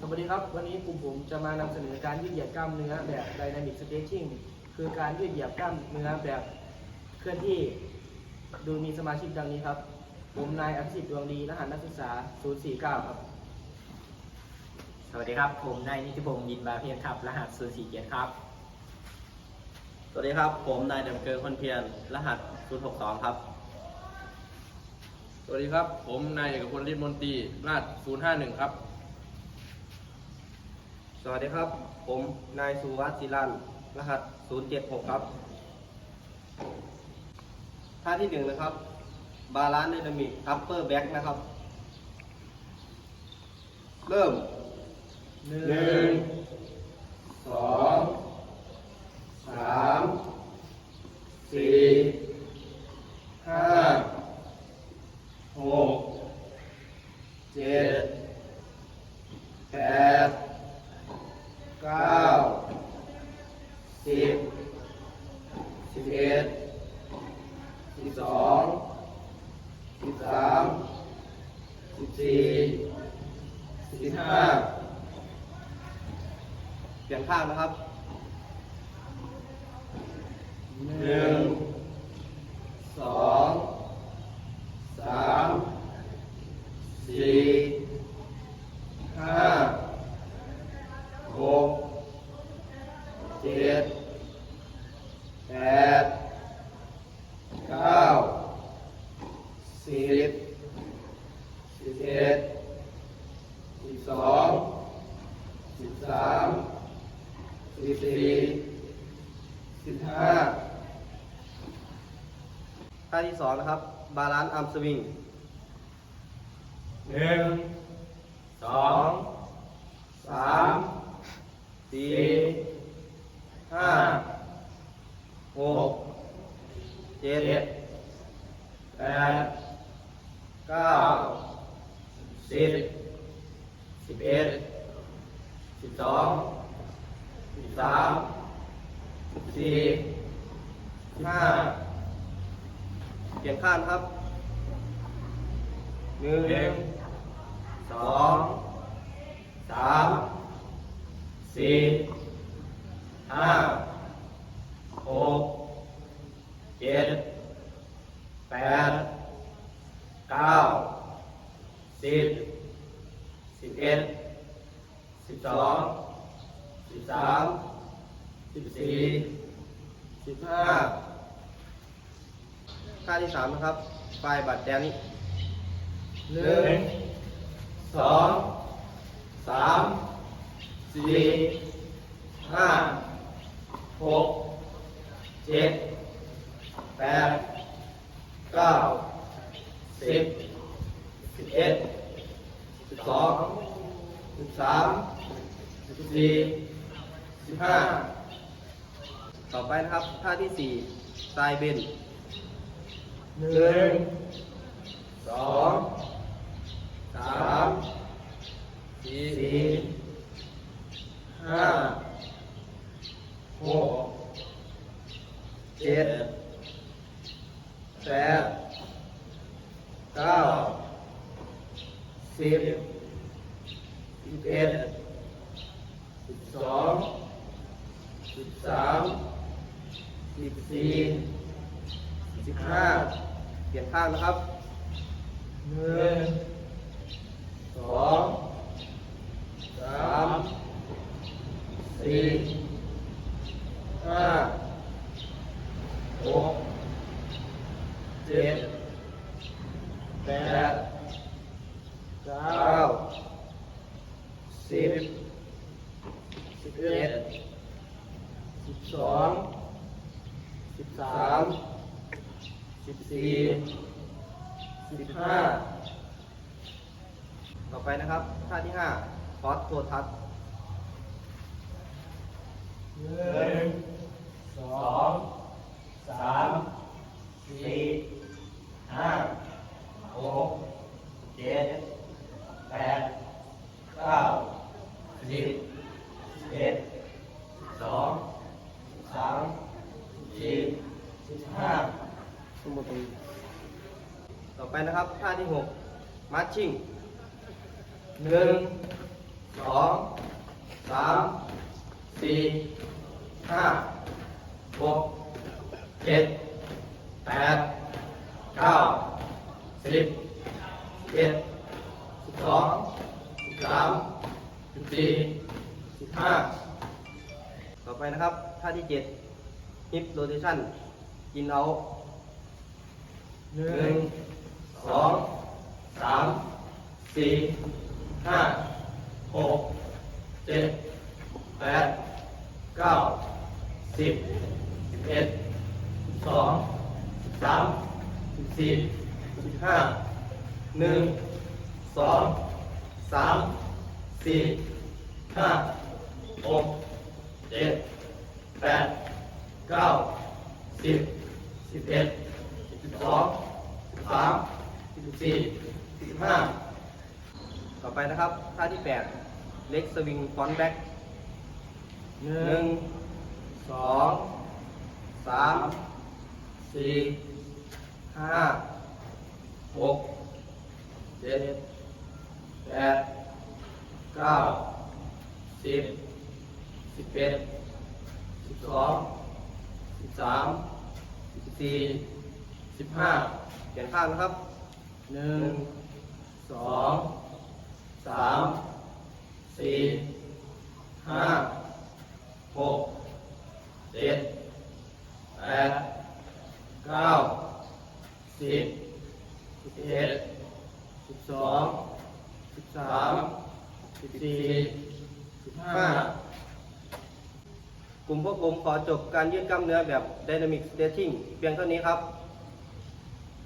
สวัสดีครับ วันนี้กลุ่มผมจะมานำเสนอการยืดเหยียดกล้ามเนื้อแบบ Dynamic Stretching คือการยืดเหยียดกล้ามเนื้อแบบเคลื่อนที่ โดยมีสมาชิกดังนี้ครับ ผมนายอภิสิทธิ์ดวงดีรหัสนักศึกษา 049 ครับ สวัสดีครับ ผมนายนิติพงศ์ยินบาเพียรครับ รหัส 047 ครับ สวัสดีครับ ผมนายดำเกินคนเพียร รหัส 062 ครับ สวัสดีครับ ผมนายเอกพลฤทธิ์มนตรีราช051 ครับส วัสดีครับ ผมนายสุวัสดิ์ศิลันรหัส 076 ครับ ท่าที่หนึ่งนะครับ บาลานซ์ไดนามิกอัปเปอร์แบ็กนะครับ เริ่มหนึ่งสองสามสี่ห้าหกเจ็ดแปดเก้า สิบสิบเอ็ดสิบสองสิบสามสิบสี่สิบห้าเปลี่ยนข้างนะครับหนึ่งสองสามสี่ห้า หก เจ็ด แปด เก้า สิบ สิบเอ็ด สิบสอง สิบสาม สิบสี่สิบห้าท่าที่สองนะครับ บาลานซ์อัมสวิงหนึ่งสองสามสี่ห้าหกเจ็ดแปดเก้าสิบสิบเอ็ดสิบสอง สิบสามสิบสี่สิบห้าเปลี่ยนข้างครับหนึ่งสองสามสี่ห้าหกเจ็ดแปดเก้าสิบสิบเอ็ด สิบสอง สิบสาม สิบสี่สิบห้าท่าที่สามนะครับปลายบัตรแดนนี้หนึ่งสองสามสี่ห้าหกเจ็ดแปดเก้าสิบสิบเอ็ดสิบสองสิบสามสิบสี่สิบห้า ต่อไปนะครับท่าที่สี่ไซเบนหนึ่งสองสามสี่ห้าหกเจ็ดแปดเก้าสิบสิบเอ็ดสิบสองสิบสาม สิบสี่สิบห้าเปลี่ยนข้างนะครับหนึ่งสองสามสี่ห้าหกเจ็ดแปดเก้าสิบสิบเอ็ดสิบสอง สิบสามสิบสี่สิบห้าต่อไปนะครับท่าที่ห้าคอสโททัศน์งสองสามสี่ห้าหกเจ็ดแปด เก้าสิบสิบเอ็ดสิบสองสิบสามสิบสี่สิบห้าสมบูรณ์ต่อไป นะครับ ท่าที่หกมัชชิ่งหนึ่งสองสามสี่ห้าหกเจ็ดแปดเก้าสิบเอ็ดสิบสองสิบสามสิบสี่สิบห้าต่อไปนะครับ ท่าที่เจ็ด hip rotation in out หนึ่งสองสามสี่ห้าหกเจ็ดแปดเก้าสิบสิบเอ็ดสิบสองสิบสาม สิบสี่สิบห้าหนึ่งสองสามสี่ห้าหกเจ็ดแปดเก้าสิบสิบเอ็ดสิบสองสิบสามสิบสี่สิบห้าต่อไปนะครับ ท่าที่แปดเล็กสวิงฟอนแบ็กหนึ่งสองสามสี่ ห้าหกเจ็ดแปดเก้าสิบสิบเอ็ดสิบสองสิบสามสิบสี่สิบห้าเขียนข้างนะครับหนึ่งสองสามสี่ห้าหกเจ็ดแปดเก้าสิบสิบเอ็ด สิบส ส อ อง ง สิบสาสามมสิบสิบสี่สี่สิบห้าห้ากลุ่มพวกผมขอจบการยืดกล้ามเนื้อแบบ Dynamic Stretching เพียงเท่านี้ครับ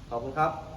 ขอบคุณครับ